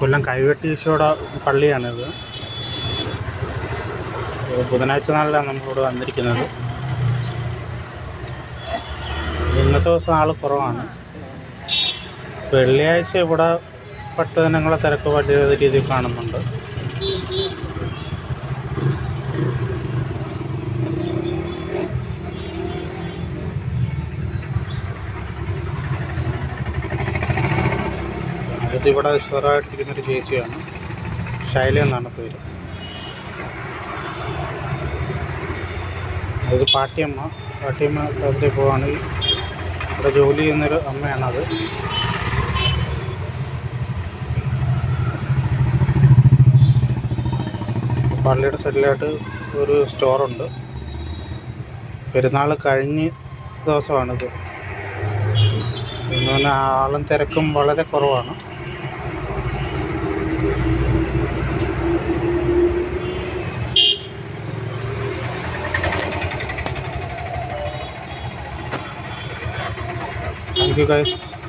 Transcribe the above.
കൊല്ലം കൈവെട്ടി ഈശോയുടെ പള്ളിയാണിത്. ബുധനാഴ്ച നാളിലാണ് നമ്മളിവിടെ വന്നിരിക്കുന്നത്. ഇന്നത്തെ ദിവസം ആൾ കുറവാണ്. വെള്ളിയാഴ്ച ഇവിടെ ഭക്തജനങ്ങളെ തിരക്ക് വലിയ രീതിയിൽ കാണുന്നുണ്ട്. ഇത് ഇവിടെ വിശ്വറായിട്ടിരിക്കുന്നൊരു ചേച്ചിയാണ്. ശൈല എന്നാണ് പേര്. ഇത് പാട്ടിയമ്മ. പാട്ടിയമ്മ അതിൽ പോവുകയാണെങ്കിൽ ഇവിടെ ജോലി ചെയ്യുന്നൊരു അമ്മയാണത്. പള്ളിയുടെ സൈഡിലായിട്ട് ഒരു സ്റ്റോറുണ്ട്. പെരുന്നാൾ കഴിഞ്ഞ ദിവസമാണിത്. ഇന്ന് ആളും തിരക്കും വളരെ കുറവാണ്. thank you guys.